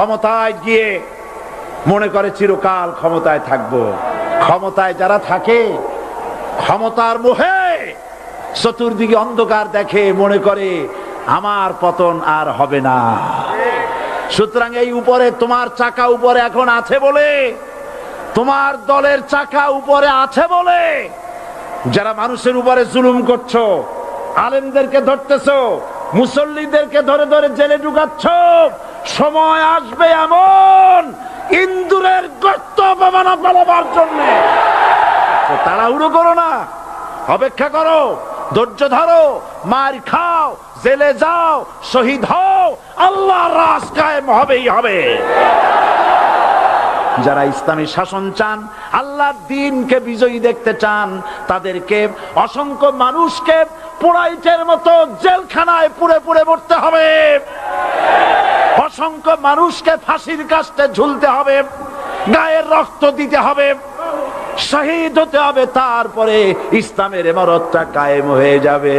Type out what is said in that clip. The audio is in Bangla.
ক্ষমতায় গিয়ে মনে করে চিরকাল ক্ষমতায় থাকব। ক্ষমতায় যারা থাকে, ক্ষমতার মোহে চতুর্দিকে অন্ধকার দেখে মনে করে, আমার পতন আর হবে না। সুতরাং এই উপরে তোমার চাকা উপরে এখন আছে বলে, তোমার দলের চাকা উপরে আছে বলে, যারা মানুষের উপরে জুলুম করছ, আলেমদেরকে ধরতেছো মুসল্লিদেরকে ধরে ধরে জেলে ঢুকাচ্ছ। সময় আসবে এমন ইন্দুরের গর্ত অপমানা পালাবার জন্য। তাড়াহুড়ো করো না। অপেক্ষা করো। ধৈর্য ধরো। মার খাও। জেলে যাও। শহীদ হও। আল্লাহ রাস কায়েম হবেই হবে। যারা ইসলামী শাসন চান, আল্লাহর দিনকে বিজয়ী দেখতে চান, তাদেরকে অসংখ্য মানুষকে পোড়াইটের মতো জেলখানায় পুরে পুরে মরতে হবে। অসংখ্য মানুষকে ফাঁসির কাছে ঝুলতে হবে, গায়ের রক্ত দিতে হবে, শহীদ হতে হবে, তারপরে ইসলামের এমারতটা কায়েম হয়ে যাবে।